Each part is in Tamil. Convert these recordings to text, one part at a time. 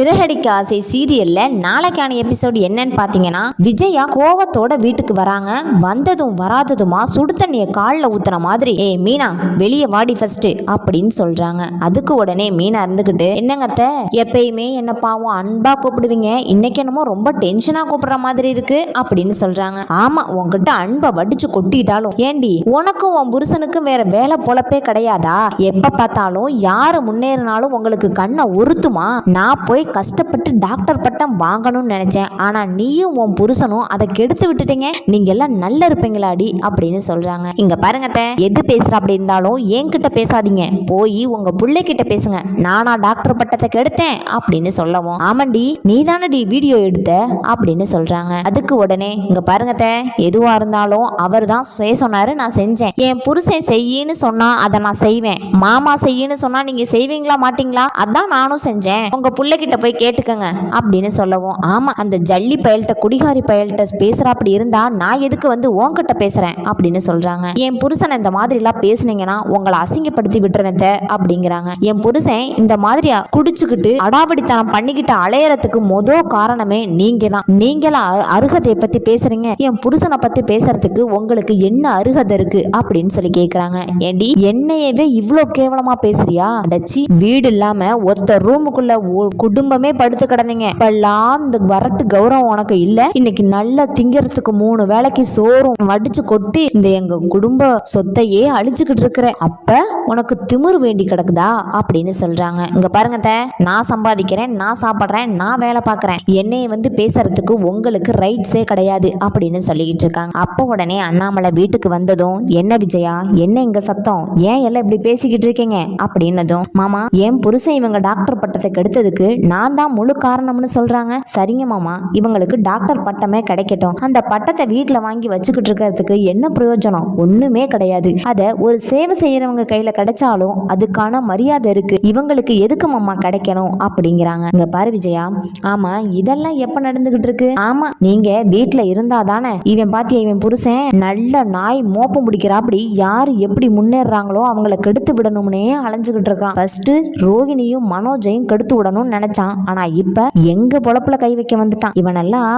சிறகடிக்க ஆசை சீரியல்ல நாளைக்கான எபிசோடு என்னன்னு பாத்தீங்கன்னா விஜயா கோவத்தோட வீட்டுக்கு வராங்க. வந்ததும் வராததுமா சுடு தண்ணிய காலில் ஊத்துற மாதிரி ஏ மீனா வெளியே வாடி ஃபர்ஸ்ட் அப்படின்னு சொல்றாங்க. அதுக்கு உடனே மீனா இருந்துகிட்டு என்னங்கத்த எப்பயுமே என்ன பாவம் அன்பா கூப்பிடுவீங்க? இன்னைக்கு என்னமோ ரொம்ப டென்ஷனா கூப்பிடுற மாதிரி இருக்கு அப்படின்னு சொல்றாங்க. ஆமா உங்ககிட்ட அன்பை வடிச்சு கொட்டிட்டாலும் ஏண்டி உனக்கும் உன் புருஷனுக்கும் வேற வேலை பொழப்பே கிடையாதா? எப்ப பார்த்தாலும் யாரு முன்னேறினாலும் உங்களுக்கு கண்ணை உறுத்துமா? நான் போய் கஷ்டப்பட்டு டாக்டர் பட்டம் வாங்கணும்னு நினச்சேன். ஆனால் நீயும் உன் புருஷனும் அதை கெடுத்து விட்டுட்டீங்க. நீங்க எல்லாம் நல்லா இருப்பீங்களாடி அப்படின்னு சொல்கிறாங்க இங்கே பாருங்கத்த எது பேசுகிற அப்படி இருந்தாலும் என்கிட்ட பேசாதீங்க. போய் உங்கள் பிள்ளைகிட்ட பேசுங்க. நானா டாக்டர் பட்டத்தை கெடுத்தேன் அப்படின்னு சொல்லவும். ஆமாண்டி நீ தானடி வீடியோ எடுத்த அப்படின்னு சொல்கிறாங்க அதுக்கு உடனே இங்கே பாருங்கத்த எதுவாக இருந்தாலும் அவர் தான் செய்ய சொன்னாரு நான் செஞ்சேன். என் புருஷன் செய்யின்னு சொன்னால் அதை நான் செய்வேன். மாமா செய்யின்னு சொன்னால் நீங்கள் செய்வீங்களா மாட்டீங்களா? அதான் நானும் செஞ்சேன். உங்கள் பிள்ளைகிட்ட போய் கேட்டுக்கங்க அப்படின்னு சொல்லவும் ஆமா அந்த ஜல்லி பயல்கிட்ட குடிகாரி பயல்கிட்ட பேசுற அப்படி இருந்தா நான் எதுக்கு வந்து உன்கிட்ட பேசுறேன்? அப்படின்னு சொல்றாங்க. என் புருஷன் இந்த மாதிரி எல்லாம் பேசுனீங்கன்னா உங்களை அசிங்கப்படுத்தி விட்டுருவேன் அப்படிங்கிறாங்க. என் புருஷன் இந்த மாதிரி குடிச்சுக்கிட்டு அடாபடித்தனம் பண்ணிக்கிட்டு அலையறதுக்கு மொதல் காரணமே நீங்க தான் நீங்களா அருகதையை பத்தி பேசுறீங்க. என் புருஷனை பத்தி பேசுறதுக்கு உங்களுக்கு என்ன அருகதை இருக்கு? அப்படின்னு சொல்லி கேட்குறாங்க ஏண்டி என்னையவே இவ்வளோ கேவலமா பேசுறியா? அடச்சி வீடு இல்லாம ஒருத்தர் ரூமுக்குள்ள குடு குடும்பமே படுத்து கிடந்தீங்க. இப்பெல்லாம் இந்த வரட்டு கௌரவம் உனக்கு இல்ல. இன்னைக்கு நல்லா திங்கிறதுக்கு மூணு வேளைக்கு சோறும் வடிச்சு கொட்டி இந்த எங்க குடும்ப சொத்தையே அழிச்சுக்கிட்டு இருக்கிற. அப்ப உனக்கு திமிரு வேண்டி கிடக்குதா? அப்படின்னு சொல்றாங்க. இங்க பாருங்க நான் சம்பாதிக்கிறேன் நான் சாப்பிட்றேன் நான் வேலை பார்க்குறேன். என்னைய வந்து பேசுறதுக்கு உங்களுக்கு ரைட்ஸே கிடையாது அப்படின்னு சொல்லிக்கிட்டு இருக்காங்க. அப்போ உடனே அண்ணாமலை வீட்டுக்கு வந்ததும் என்ன விஜயா? என்ன இங்க சத்தம்? ஏன் எல்லாம் இப்படி பேசிக்கிட்டு இருக்கீங்க? அப்படின்னதும் மாமா என் புருஷன் இவங்க டாக்டர் பட்டத்தை கெடுத்ததுக்கு நான் தான் முழு காரணம்னு சொல்றாங்க. சரிங்க மாமா இவங்களுக்கு டாக்டர் பட்டமே கிடைக்கட்டும். அந்த பட்டத்தை வீட்டில் வாங்கி வச்சுக்கிட்டு இருக்கிறதுக்கு என்ன பிரயோஜனம்? ஒண்ணுமே கிடையாது. அதை ஒரு சேவை செய்யறவங்க கையில கிடைச்சாலும் அதுக்கான மரியாதை இருக்கு. இவங்களுக்கு எதுக்கு மாமா கிடைக்கணும் அப்படிங்கிறாங்க. இங்க பாரு விஜயா ஆமா இதெல்லாம் எப்ப நடந்துகிட்டு இருக்கு? ஆமா நீங்க வீட்ல இருந்தா தானே. இவன் பார்த்தியா இவன் புருஷன்? நல்ல நாய் மோப்பம் பிடிக்கிறாப்படி யார் எப்படி முன்னேறாங்களோ அவங்கள கெடுத்து விடணும்னே அலைஞ்சுகிட்டு இருக்கான் ஃபர்ஸ்ட் ரோகிணியும் மனோஜையும் கெடுத்து விடணும்னு நினைச்சான் ஆனா இப்ப எங்க பொழப்புல கை வைக்க வந்துட்டான். இவனெல்லாம்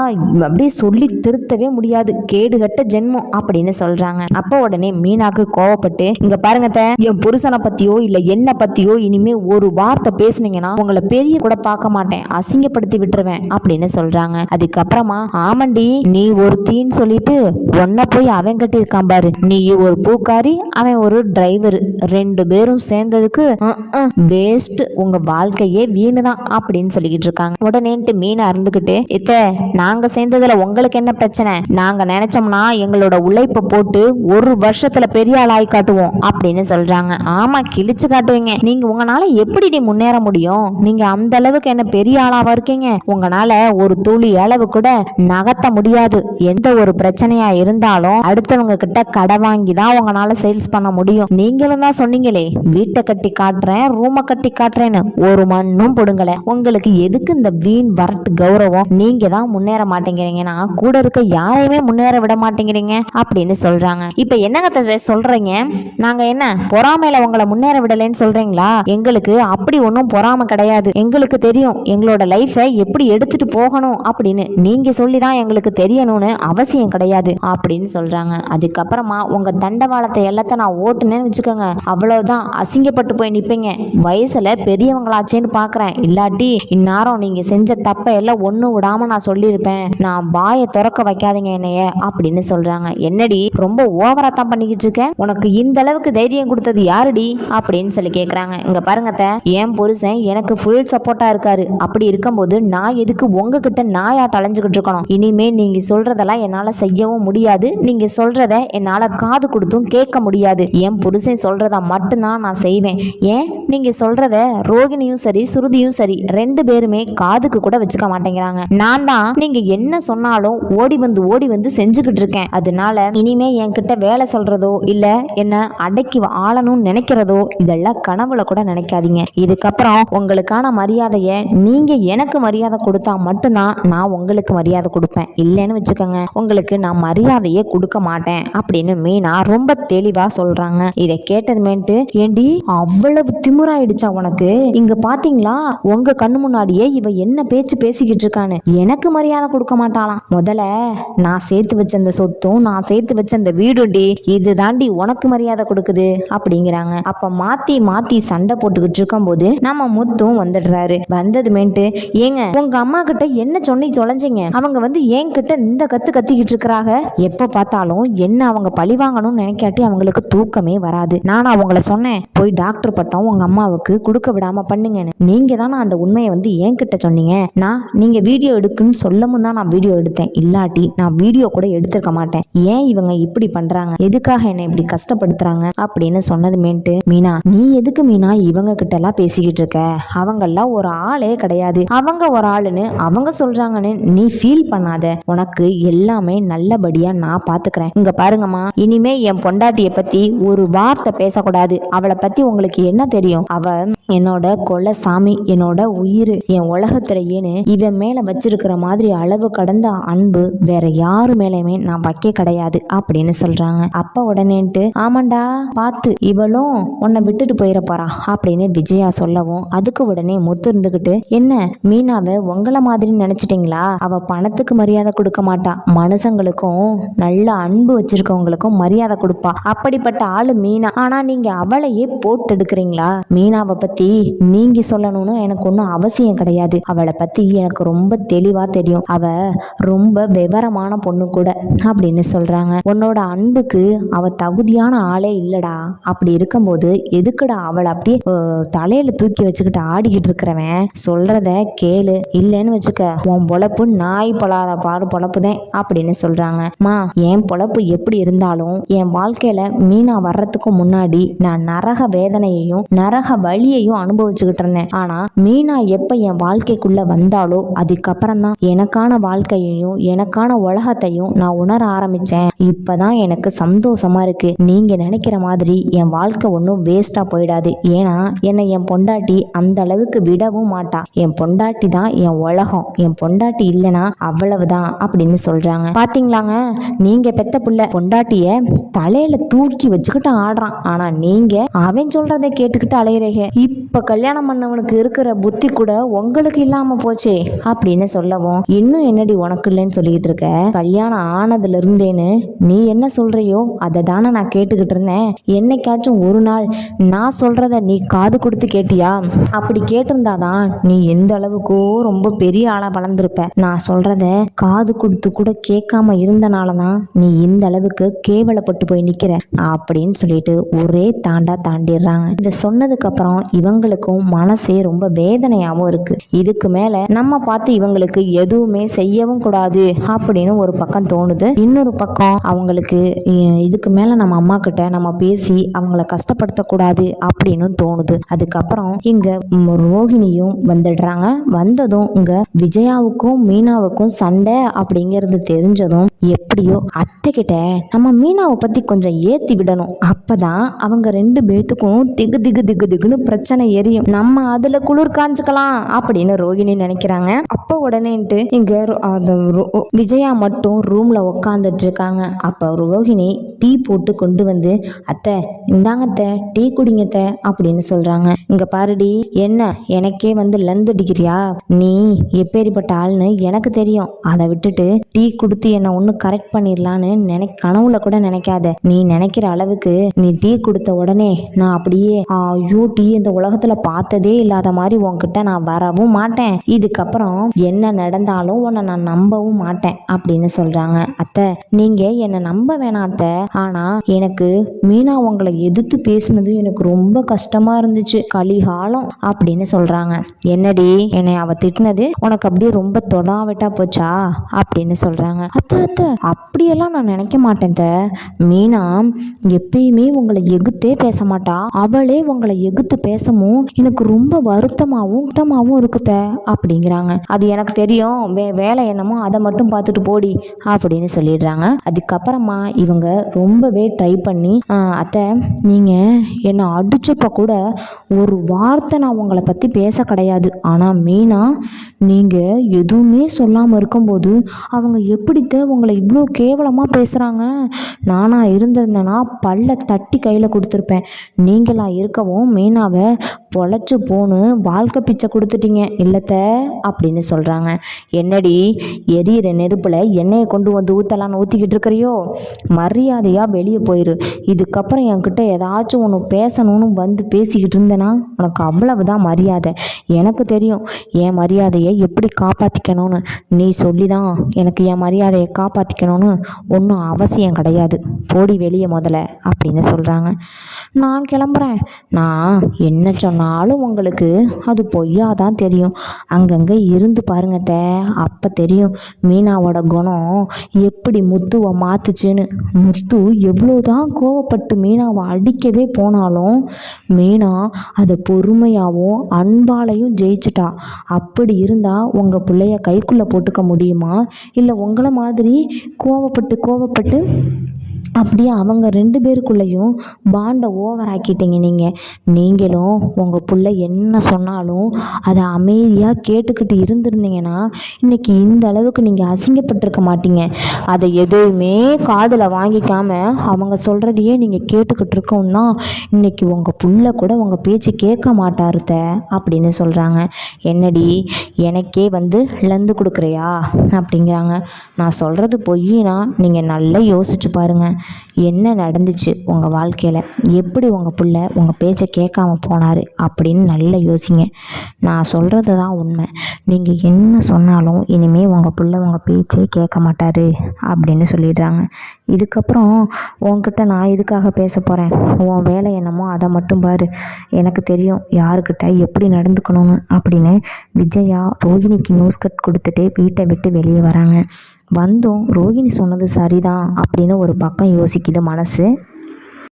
அப்படியே சொல்லி திருத்தவே முடியாது. கேடுகட்ட ஜென்மம் அப்படின்னு சொல்றாங்க. அப்போ உடனே மீனாக்கு கோவப்பட்டு இங்க பாருங்க என் புருஷனை பத்தியோ இல்ல என்ன பத்தியோ இனிமே ஒரு வார்த்தை பேசுனீங்கன்னா உங்களை பெரிய கூட பார்க்க மாட்டேன். அசிங்கப்படுத்தி விட்டுருவேன். அப்படின்னு சொல்றாங்க. அதுக்கப்புறமா ஆமண்டி நீ ஒரு தீன்னு சொல்லிட்டு ஒன்ன போய் அவன் கட்டியிருக்கான் பாரு. நீ ஒரு பூக்காரி அவன் ஒரு டிரைவர் ரெண்டு பேரும் சேர்ந்ததுக்கு வேஸ்ட் உங்க வாழ்க்கையே வீணு தான் அப்படின்னு சொல்லிக்கிட்டு இருக்காங்க. உடனேன்ட்டு மீன் அறந்துக்கிட்டு இத்த நாங்க சேர்ந்ததுல உங்களுக்கு என்ன பிரச்சனை? நாங்க நினைச்சோம்னா எங்களோட உழைப்பை போட்டு ஒரு வருஷத்துல பெரிய ஆளாய் காட்டுவோம் அப்படின்னு சொல்றாங்க. ஆமா கிழிச்சு காட்டுவீங்க. நீங்க உங்களால எப்படி முன்னேற முடியும்? நீங்க அந்த அளவுக்கு என்ன பெரிய ஆளாவா இருக்கீங்க? உங்களால ஒரு துளி அளவு கூட நகர்த்த முடியாது. எந்த ஒரு பிரச்சனையா இருந்தாலும் அடுத்தவங்க கிட்ட கடை வாங்கி தான் உங்களால சேல்ஸ் பண்ண முடியும். நீங்களும் தான் சொன்னீங்களே வீட்டை கட்டி காட்டுறேன் ரூமை கட்டி காட்டுறேன்னு. ஒரு மண்ணும் போடுங்களே உங்களுக்கு எதுக்கு இந்த வீண் வரட்டு கௌரவம்? நீங்க தான் முன்னேற மாட்டேங்கிறீங்கன்னா கூட இருக்க யாரையுமே முன்னேற விட மாட்டேங்கிறீங்க அப்படின்னு சொல்றாங்க. இப்ப என்னங்க தஸ்வே சொல்றீங்க? நாங்க என்ன பொறாமையில உங்களை முன்னேற விடலைன்னு சொல்றீங்களா? எங்களுக்கு அப்படி ஒன்றும் பொறாமை கிடையாது. எங்களுக்கு தெரியும் எங்களோட லைஃபை எப்படி எடுத்துட்டு போகணும் அப்படின்னு. நீங்க சொல்லி தான் எங்களுக்கு தெரியணும்னு அவசியம் கிடையாது அப்படின்னு சொல்றாங்க. அதுக்கப்புறமா உங்க தண்டவாளத்தை எல்லாத்தையும் நான் ஓட்டுனேன்னு வச்சுக்கோங்க. அவ்வளவுதான். அசிங்கப்பட்டு போய் நிப்பீங்க. வயசுல பெரியவங்களாச்சேன்னு பாக்குறேன். இல்லாட்டி இந்நேரம் நீங்க செஞ்ச தப்பை எல்லாம் ஒண்ணு விடாம நான் சொல்லியிருப்பேன். நான் வாயை திறக்க வைக்காதீங்க என்னைய அப்படின்னு சொல்றாங்க. என்னடி ரொம்ப ஓவரா தான் பண்ணிக்கிட்டு இருக்க? உனக்கு இந்த அளவுக்கு தைரியம் கொடுத்தது யாருடி? அப்படின்னு சொல்லி கேக்குறாங்க. இங்க பாருங்க என் புருஷன் எனக்கு ஃபுல் சப்போர்ட்டா இருக்காரு. அப்படி இருக்கும்போது நான் எதுக்கு உங்ககிட்ட நாயாட்ட அலைஞ்சுக்கிட்டு இருக்கணும்? இனிமே நீங்க சொல்றதெல்லாம் என்னால செய்யவும் முடியாது. நீங்க சொல்றத என்னால காது கொடுத்தும் கேட்க முடியாது. என் புருஷன் சொல்றதா மட்டும்தான் நான் செய்வேன். ஏன்? நீங்க சொல்றத ரோகிணியும் சரி சுருதியும் சரி ரெண்டு பேருமே காதுக்கு கூட வச்சுக்க மாட்டேங்கிறாங்க. நான் தான் நீங்க என்ன சொன்னாலும் ஓடி வந்து ஓடி வந்து செஞ்சுக்கிட்டு இருக்கேன். அதனால இனிமே என்கிட்ட வேலை சொல்றதோ இல்ல என்ன அடக்கி ஆளணும்னு நினைக்கிறதோ இதெல்லாம் கனவுல கூட நினைக்காதீங்க. இதுக்கப்புறம் உங்களுக்கான மரியாதையை நீங்க எனக்கு மரியாதை கொடுத்தா மட்டும்தான் நான் உங்களுக்கு மரியாதை கொடுப்பேன். இல்லைன்னு வச்சுக்கோங்க. உங்களுக்கு நான் மரியாதையே கொடுக்க மாட்டேன் அப்படின்னு மீனா ரொம்ப தெளிவா சொல்றாங்க. இதை கேட்டதுமேட்டு ஏண்டி அவ்வளவு திமுறாயிடுச்சா உனக்கு? இங்க பாத்தீங்களா? உங்க கண்ணு முன்னாடியே இவ என்ன பேச்சு பேசிக்கிட்டு இருக்கான்னு எனக்கு மரியாதை கொடுக்க மாட்டாளாம். முதல்ல நான் சேர்த்து வச்ச அந்த சொத்தும் நான் சேர்த்து வச்ச அந்த வீடுடி இது தாண்டி உனக்கு மரியாதை கொடுக்குது அப்படிங்கிறாங்க. அப்ப மாத்தி மாத்தி சண்டை போட்டுக்கிட்டு இருக்கும் போது நம்ம முத்தும் வந்துடுறாரு. வந்ததுமேட்டு ஏங்க உங்க அம்மா கிட்ட என்ன சொன்னி தொலைஞ்சிங்க? அவங்க வந்து ஏன் கிட்ட இந்த கத்து கத்திக்கிட்டு இருக்கிறாங்க எப்ப பார்த்தாலும் என்ன அவங்க பழி வாங்கணும்னு நினைக்காட்டி அவங்களுக்கு தூக்கமே வராது. நான் அவங்கள சொன்னேன் போய் டாக்டர் பட்டம் உங்க அம்மாவுக்கு கொடுக்க விடாம பண்ணுங்கன்னு. நீங்க தானே அந்த உண்மையை வந்து என்கிட்ட சொன்னீங்க. நான் நீங்க வீடியோ எடுக்குன்னு சொல்லவும் தான் நான் வீடியோ எடுத்தேன். இல்லாட்டி நான் வீடியோ கூட எடுத்திருக்க மாட்டேன். ஏன் இவங்க இப்படி பண்றாங்க? எதுக்காக என்னை இப்படி கஷ்டப்படுத்துறாங்க? அப்படின்னு சொன்னதுமேட்டு மீனா நீ எதுக்கு மீனா இவங்க கிட்ட எல்லாம் பேசிக்கிட்டு இருக்க? அவங்கெல்லாம் ஒரு ஆளே கிடையாது. அவங்க ஒரு ஆளுன்னு அவங்க சொல்றாங்கன்னு நீ ஃபீல் பண்ணாத. உனக்கு எல்லாமே நல்லபடியா நான் பாத்துக்கிறேன். இங்க பாருங்கம்மா இனிமே என் பொண்டாட்டிய பத்தி ஒரு வார்த்தை பேசக்கூடாது. அவளை பத்தி உங்களுக்கு என்ன தெரியும்? அவ என்னோட கொலை சாமி என்னோட உயிர். என் உலகத்திலேயேன்னு இவன் மேல வச்சிருக்கிற மாதிரி அளவு கடந்த அன்பு வேற யாரு மேலேயுமே நான் வைக்க கிடையாது அப்படின்னு சொல்றாங்க. அப்ப உடனேன்ட்டு ஆமாண்டா பார்த்து இவளும் உன்னை விட்டுட்டு போயிட போறா அப்படின்னு விஜயா சொல்லவும் அதுக்கு உடனே முத்து இருந்துகிட்டு என்ன மீனாவை உங்களை மாதிரி நினைச்சிட்டீங்களா? அவ பணத்துக்கு மரியாதை கொடுக்க மாட்டா. மனுஷங்களுக்கும் நல்ல அன்பு வச்சிருக்கவங்களுக்கும் மரியாதை கொடுப்பா. அப்படிப்பட்ட ஆளு மீனா. ஆனா நீங்க அவளையே போட்டு எடுக்கிறீங்களா மீனாவை பத்தி நீங்க சொல்லணும்னு எனக்கு ஒன்றும் அவசியம் கிடையாது. அவளை பத்தி எனக்கு ரொம்ப தெளிவா தெரியும். அவ ரொம்ப விவரமான பொண்ணு கூட அப்படின்னு சொல்றாங்க. உன்னோட அன்புக்கு அவ தகுதியான ஆளே இல்லடா. அப்படி இருக்கும்போது எதுக்குடா அவளை அப்படியே தலையில் தலையில தூக்கி வச்சுக்கிட்டு ஆடிக்கிட்டு இருக்கிறவன்? சொல்றத கேளு. இல்லைன்னு வச்சுக்க உன் பொழப்பு நாய் பொழாத பாடு பொழப்புதான் அப்படின்னு சொல்றாங்க. மா என் பொழப்பு எப்படி இருந்தாலும் என் வாழ்க்கையில மீனா வர்றதுக்கு முன்னாடி நான் நரக வேதனையையும் நரக வழியையும் அனுபவிச்சுக்கிட்டு இருந்தேன். ஆனா மீனா எப்போ என் வாழ்க்கைக்குள்ள வந்தாலோ அதுக்கப்புறம் தான் எனக்கான வாழ்க்கையையும் எனக்கான உலகத்தையும் நான் உணர ஆரம்பிச்சேன். இப்பதான் எனக்கு சந்தோஷமா இருக்கு. நீங்கள் நினைக்கிற மாதிரி என் வாழ்க்கை ஒன்றும் வேஸ்ட்டாக போயிடாது. ஏன்னா என்னை என் பொண்டாட்டி அந்த அளவுக்கு விடவும் மாட்டா. என் பொண்டாட்டி தான் என் உலகம். என் பொண்டாட்டி இல்லைனா அவ்வளவுதான் அப்படின்னு சொல்றாங்க. பார்த்தீங்களாங்க நீங்க பெத்த புள்ள பொண்டாட்டிய தலையில தூக்கி வச்சுக்கிட்டு ஆடுறான். ஆனால் நீங்கள் அவன் சொல்றதை கேட்டுக்கிட்டு அலையிறீங்க. இப்போ கல்யாணம் பண்ணவனுக்கு இருக்கிற புத்தி கூட உங்களுக்கு இல்லாம போச்சே அப்படின்னு சொல்லவும் இன்னும் என்னடி உனக்கு இல்லைன்னு சொல்லிட்டு இருக்க? கல்யாணம் ஆனதுல இருந்தேன்னு நீ என்ன சொல்றியோ அதை தானே நான் கேட்டுக்கிட்டு இருந்தேன். என்னைக்காச்சும் ஒரு நாள் நான் சொல்றத நீ காது கொடுத்து கேட்டியா? அப்படி கேட்டிருந்தாதான் நீ எந்த அளவுக்கோ ரொம்ப பெரிய ஆளா வளர்ந்துருப்ப. நான் சொல்றத காது கொடுத்து கூட கேட்காம இருந்தனால தான் நீ இந்த அளவுக்கு கேவலப்பட்டு போய் நிக்கிற. அப்படின்னு சொல்லிட்டு ஒரே தாண்டா தாண்டிடுறாங்க. இதை சொன்னதுக்கு அப்புறம் இவங்களுக்கும் மனசே ரொம்ப வேதனை வேதனையாகவும் இருக்கு. இதுக்கு மேல நம்ம பார்த்து இவங்களுக்கு எதுவுமே செய்யவும் கூடாது அப்படின்னு ஒரு பக்கம் தோணுது. இன்னொரு பக்கம் அவங்களுக்கு இதுக்கு மேல நம்ம அம்மா கிட்ட நம்ம பேசி அவங்கள கஷ்டப்படுத்தக்கூடாது அப்படின்னு தோணுது. அதுக்கப்புறம் இங்க ரோஹிணியும் வந்துடுறாங்க. வந்ததும் இங்க விஜயாவுக்கும் மீனாவுக்கும் சண்டை அப்படிங்கிறது தெரிஞ்சதும் எப்படியோ அத்தை கிட்ட நம்ம மீனாவை பத்தி கொஞ்சம் ஏத்தி விடணும். அப்பதான் அவங்க ரெண்டு பேத்துக்கும் திகு திகு திகு திகுன்னு பிரச்சனை எரியும். நம்ம அதுல குளிர் காஞ்சுக்கலாம் அப்படின்னு ரோகிணி நினைக்கிறாங்க. அப்ப உடனேன்ட்டு இங்க ரோ- அந்த ரோ- விஜயா மட்டும் ரூம்ல உக்காந்துட்டு இருக்காங்க அப்ப ரோகிணி டீ போட்டு கொண்டு வந்து அத்தை இந்தாங்க அத்தை டீ குடிங்கத்த அப்படின்னு சொல்றாங்க. இங்க பாருடி என்ன எனக்கே வந்து லந்து அடிக்கிறியா? நீ எப்பேரிப்பட்ட ஆள்னு எனக்கு தெரியும். அதை விட்டுட்டு டீ கொடுத்து என்னை ஒன்று கரெக்ட் பண்ணிடலான்னு நினை கனவுல கூட நினைக்காத. நீ நினைக்கிற அளவுக்கு நீ டீ கொடுத்த உடனே நான் அப்படியே ஐயோ டீ இந்த உலகத்துல பார்த்ததே இல்லாத மாதிரி உன்கிட்ட நான் வரவும் மாட்டேன். இதுக்கப்புறம் என்ன நடந்தாலும் உன்னை நான் நம்பவும் மாட்டேன் அப்படின்னு சொல்றாங்க. அத்தை நீங்க என்னை நம்ப வேணாம் அத்தை. ஆனா எனக்கு மீனா உங்களை எதிர்த்து பேசுனது எனக்கு ரொம்ப கஷ்டமா இருந்துச்சு. கலிகாலம் அப்படின்னு சொல்றாங்க. என்னடி என்னை அவ திட்டினது உனக்கு அப்படியே ரொம்ப தொடாவிட்டா போச்சா? அப்படின்னு சொல்றாங்க. அத்தை அத்தை அப்படியெல்லாம் நான் நினைக்க மாட்டேன் அத்தை. மீனா எப்பயுமே உங்களை எகுத்தே பேச மாட்டா. அவளே உங்களை எகுத்து பேசவும் எனக்கு ரொம்ப வருத்தமாகவும் வருத்தமாகவும் இருக்குத்த அப்படிங்கிறாங்க. அது எனக்கு தெரியும். வே வேலை என்னமோ அதை மட்டும் பார்த்துட்டு போடி அப்படின்னு சொல்லிடுறாங்க. அதுக்கப்புறமா இவங்க ரொம்பவே ட்ரை பண்ணி அத்தை நீங்கள் என்னை அடித்தப்போ கூட ஒரு வார்த்தை நான் உங்களை பற்றி பேச கிடையாது. ஆனால் மீனா நீங்கள் எதுவுமே சொல்லாமல் இருக்கும்போது அவங்க எப்படித்த உங்களை இவ்வளோ கேவலமாக பேசுகிறாங்க நானாக இருந்திருந்தேன்னா பல்ல தட்டி கையில் கொடுத்துருப்பேன். நீங்களாக இருக்கவும் மீனாவை பொழைச்சி போன்னு வாழ்க்கை பிச்சை கொடுத்துட்டீங்க இல்லத்த அப்படின்னு சொல்கிறாங்க என்னடி எரியிற நெருப்பில் எண்ணெயை கொண்டு வந்து ஊற்றலான்னு ஊற்றிக்கிட்டு இருக்கிறியோ? மரியாதையாக வெளியே போயிரு. இதுக்கப்புறம் என்கிட்ட ஏதாச்சும் ஒன்று பேசணும்னு வந்து பேசிக்கிட்டு இருந்தேன்னா உனக்கு அவ்வளவு தான் மரியாதை. எனக்கு தெரியும் என் மரியாதையை எப்படி காப்பாற்றிக்கணும்னு நீ சொல்லி தான் எனக்கு என் மரியாதையை காப்பாற்றிக்கணும்னு ஒன்றும் அவசியம் கிடையாது. போடி வெளியே முதல்ல அப்படின்னு சொல்கிறாங்க நான் கிளம்புறேன். நான் என்ன சொன்னாலும் உங்களுக்கு அது பொய்யா தான் தெரியும். அங்கங்கே இருந்து பாருங்க தே அப்போ தெரியும் மீனாவோட குணம் எப்படி முத்துவை மாத்துச்சுன்னு. முத்து எவ்வளோதான் கோவப்பட்டு மீனாவை அடிக்கவே போனாலும் மீனா அதை பொறுமையாகவும் அன்பாலையும் ஜெயிச்சிட்டா. அப்படி இருந்தால் உங்கள் பிள்ளைய கைக்குள்ளே போட்டுக்க முடியுமா? இல்லை உங்களை மாதிரி கோவப்பட்டு கோவப்பட்டு அப்படியே அவங்க ரெண்டு பேருக்குள்ளேயும் பாண்டை ஓவர் ஆக்கிட்டீங்க நீங்கள் நீங்களும் உங்கள் பிள்ளை என்ன சொன்னாலும் அதை அமைதியாக கேட்டுக்கிட்டு இருந்திருந்தீங்கன்னா இன்றைக்கி இந்த அளவுக்கு நீங்கள் அசிங்கப்பட்டிருக்க மாட்டீங்க. அதை எதுவுமே காதில் வாங்கிக்காம அவங்க சொல்கிறதையே நீங்கள் கேட்டுக்கிட்டு இருக்கோம் தான் இன்னைக்கு உங்கள் புள்ள கூட உங்கள் பேச்சு கேட்க மாட்டாருத்த அப்படின்னு சொல்கிறாங்க என்னடி எனக்கே வந்து லந்து கொடுக்குறியா? அப்படிங்கிறாங்க. நான் சொல்கிறது பொய்யினா நீங்கள் நல்லா யோசிச்சு பாருங்கள் என்ன நடந்துச்சு உங்கள் வாழ்க்கையில்? எப்படி உங்கள் பிள்ளை உங்கள் பேச்சை கேட்காம போனார் அப்படின்னு நல்லா யோசிங்க. நான் சொல்கிறது தான் உண்மை. நீங்கள் என்ன சொன்னாலும் இனிமேல் உங்கள் பிள்ளை உங்கள் பேச்சே கேட்க மாட்டார் அப்படின்னு சொல்லிடுறாங்க. இதுக்கப்புறம் உன்கிட்ட நான் இதுக்காக பேச போகிறேன் உன் வேலை என்னமோ அதை மட்டும் பாரு. எனக்கு தெரியும் யாருக்கிட்ட எப்படி நடந்துக்கணும்னு அப்படின்னு விஜயா ரோஹிணிக்கு நியூஸ் கட் கொடுத்துட்டு வீட்டை விட்டு வெளியே வராங்க. வந்தும் ரோஹிணி சொன்னது சரிதான் அப்படின்னு ஒரு பக்கம் யோசிக்குது மனசு.